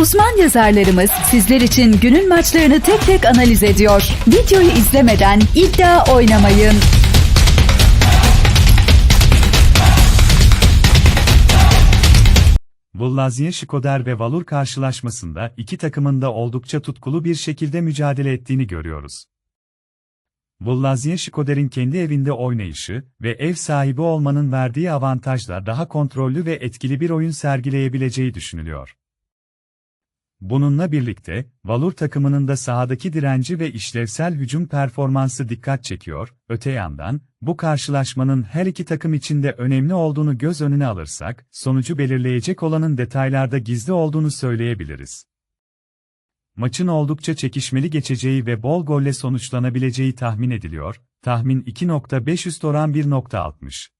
Uzman yazarlarımız sizler için günün maçlarını tek tek analiz ediyor. Videoyu izlemeden iddia oynamayın. Vullazye Şikoder ve Valur karşılaşmasında iki takımın da oldukça tutkulu bir şekilde mücadele ettiğini görüyoruz. Vullazye Şikoder'in kendi evinde oynayışı ve ev sahibi olmanın verdiği avantajla daha kontrollü ve etkili bir oyun sergileyebileceği düşünülüyor. Bununla birlikte, Valur takımının da sahadaki direnci ve işlevsel hücum performansı dikkat çekiyor, öte yandan, bu karşılaşmanın her iki takım için de önemli olduğunu göz önüne alırsak, sonucu belirleyecek olanın detaylarda gizli olduğunu söyleyebiliriz. Maçın oldukça çekişmeli geçeceği ve bol golle sonuçlanabileceği tahmin ediliyor, tahmin 2.5 üst oran 1.60.